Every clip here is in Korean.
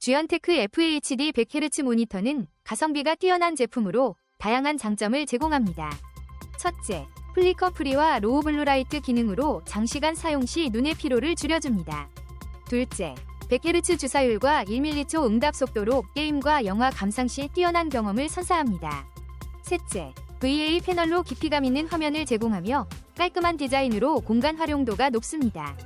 주연테크 FHD 100Hz 모니터는 가성비가 뛰어난 제품으로 다양한 장점을 제공합니다. 첫째, 플리커 프리와 로우 블루라이트 기능으로 장시간 사용 시 눈의 피로를 줄여줍니다. 둘째, 100Hz 주사율과 1m초 응답 속도로 게임과 영화 감상 시 뛰어난 경험을 선사합니다. 셋째, VA 패널로 깊이감 있는 화면을 제공하며 깔끔한 디자인으로 공간 활용도가 높습니다.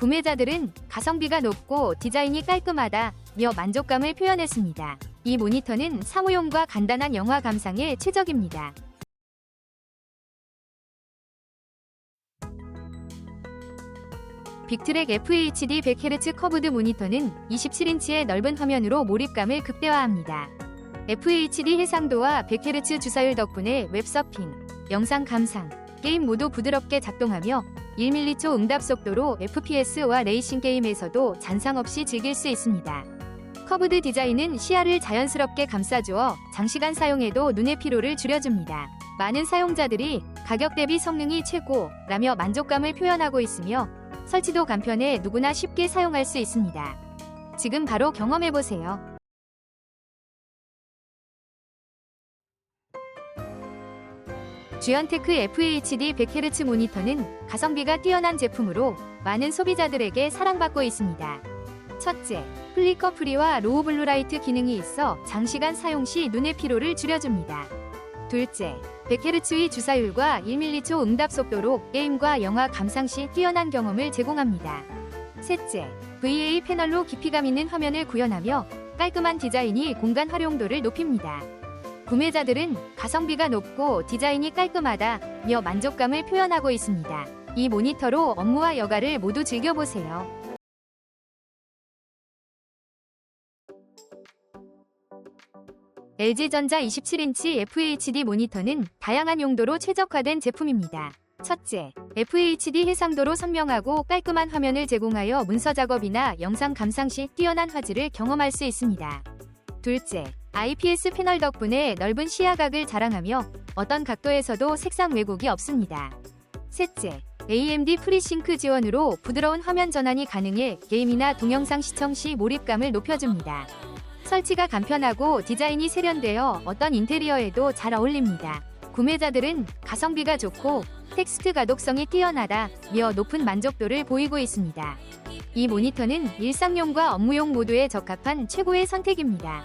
구매자들은 가성비가 높고 디자인이 깔끔하다며 만족감을 표현했습니다. 이 모니터는 사무용과 간단한 영화 감상에 최적입니다. 빅트랙 FHD 100Hz 커브드 모니터는 27인치의 넓은 화면으로 몰입감을 극대화합니다. FHD 해상도와 100Hz 주사율 덕분에 웹서핑, 영상 감상, 게임 모두 부드럽게 작동하며 1m초 응답 속도로 FPS와 레이싱 게임에서도 잔상 없이 즐길 수 있습니다. 커브드 디자인은 시야를 자연스럽게 감싸주어 장시간 사용해도 눈의 피로를 줄여줍니다. 많은 사용자들이 가격 대비 성능이 최고라며 만족감을 표현하고 있으며 설치도 간편해 누구나 쉽게 사용할 수 있습니다. 지금 바로 경험해보세요. 주연테크 FHD 100Hz 모니터는 가성비가 뛰어난 제품으로 많은 소비자들에게 사랑받고 있습니다. 첫째, 플리커 프리와 로우 블루라이트 기능이 있어 장시간 사용 시 눈의 피로를 줄여줍니다. 둘째, 100Hz의 주사율과 1m초 응답 속도로 게임과 영화 감상 시 뛰어난 경험을 제공합니다. 셋째, VA 패널로 깊이감 있는 화면을 구현하며 깔끔한 디자인이 공간 활용도를 높입니다. 구매자들은 가성비가 높고 디자인이 깔끔하다며 만족감을 표현하고 있습니다. 이 모니터로 업무와 여가를 모두 즐겨보세요. LG전자 27인치 FHD 모니터는 다양한 용도로 최적화된 제품입니다. 첫째, FHD 해상도로 선명하고 깔끔한 화면을 제공하여 문서 작업이나 영상 감상 시 뛰어난 화질을 경험할 수 있습니다. 둘째, IPS 패널 덕분에 넓은 시야각을 자랑하며 어떤 각도에서도 색상 왜곡이 없습니다. 셋째, AMD 프리싱크 지원으로 부드러운 화면 전환이 가능해 게임이나 동영상 시청 시 몰입감을 높여줍니다. 설치가 간편하고 디자인이 세련되어 어떤 인테리어에도 잘 어울립니다. 구매자들은 가성비가 좋고 텍스트 가독성이 뛰어나다며 높은 만족도를 보이고 있습니다. 이 모니터는 일상용과 업무용 모두에 적합한 최고의 선택입니다.